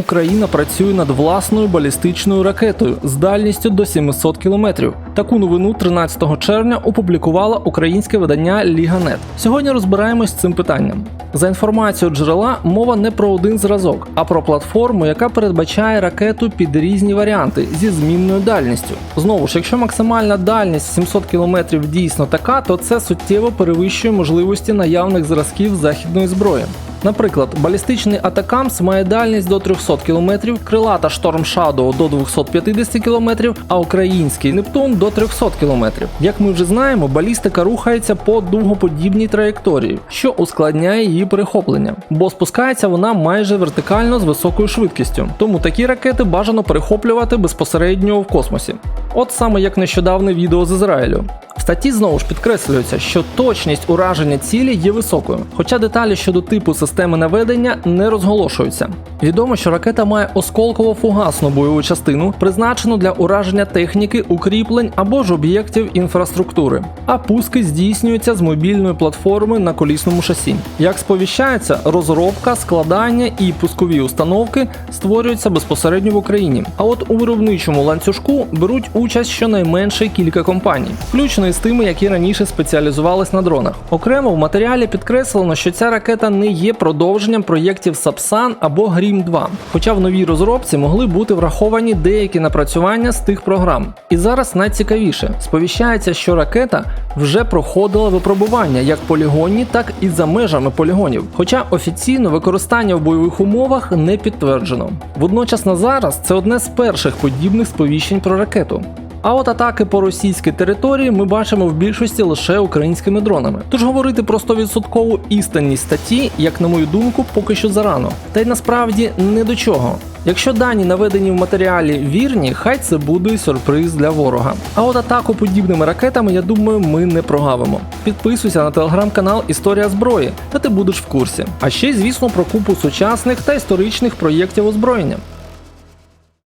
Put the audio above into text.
Україна працює над власною балістичною ракетою з дальністю до 700 кілометрів. Таку новину 13 червня опублікувала українське видання Ліганет. Сьогодні розбираємось з цим питанням. За інформацією джерела, мова не про один зразок, а про платформу, яка передбачає ракету під різні варіанти зі змінною дальністю. Знову ж, якщо максимальна дальність 700 км дійсно така, то це суттєво перевищує можливості наявних зразків західної зброї. Наприклад, балістичний Атакамс має дальність до 300 км, крилата Storm Shadow до 250 км, а український Нептун до 300 км. Як ми вже знаємо, балістика рухається по дугоподібній траєкторії, що ускладняє її перехоплення, бо спускається вона майже вертикально з високою швидкістю. Тому такі ракети бажано перехоплювати безпосередньо в космосі. От саме як нещодавне відео з Ізраїлю. В статті знову ж підкреслюється, що точність ураження цілі є високою, хоча деталі щодо типу системи наведення не розголошуються. Відомо, що ракета має осколково-фугасну бойову частину, призначену для ураження техніки, укріплень або ж об'єктів інфраструктури, а пуски здійснюються з мобільної платформи на колісному шасі. Як сповіщається, розробка, складання і пускові установки створюються безпосередньо в Україні. А от у виробничому ланцюжку беруть участь щонайменше кілька компаній, включно із тими, які раніше спеціалізувались на дронах. Окремо в матеріалі підкреслено, що ця ракета не є продовженням проєктів Сапсан або Грім 2, хоча в новій розробці могли бути враховані деякі напрацювання з тих програм. І зараз найцікавіше сповіщається, що ракета вже проходила випробування як полігонні, так і за межами полігонів. Хоча офіційно використання в бойових умовах не підтверджено. Водночас на зараз це одне з перших подібних сповіщень про ракету. А от атаки по російській території ми бачимо в більшості лише українськими дронами. Тож говорити про 100% істинність статті, як на мою думку, поки що зарано. Та й насправді не до чого. Якщо дані наведені в матеріалі вірні, хай це буде сюрприз для ворога. А от атаку подібними ракетами, я думаю, ми не прогавимо. Підписуйся на телеграм-канал Історія зброї, та ти будеш в курсі. А ще, звісно, про купу сучасних та історичних проєктів озброєння.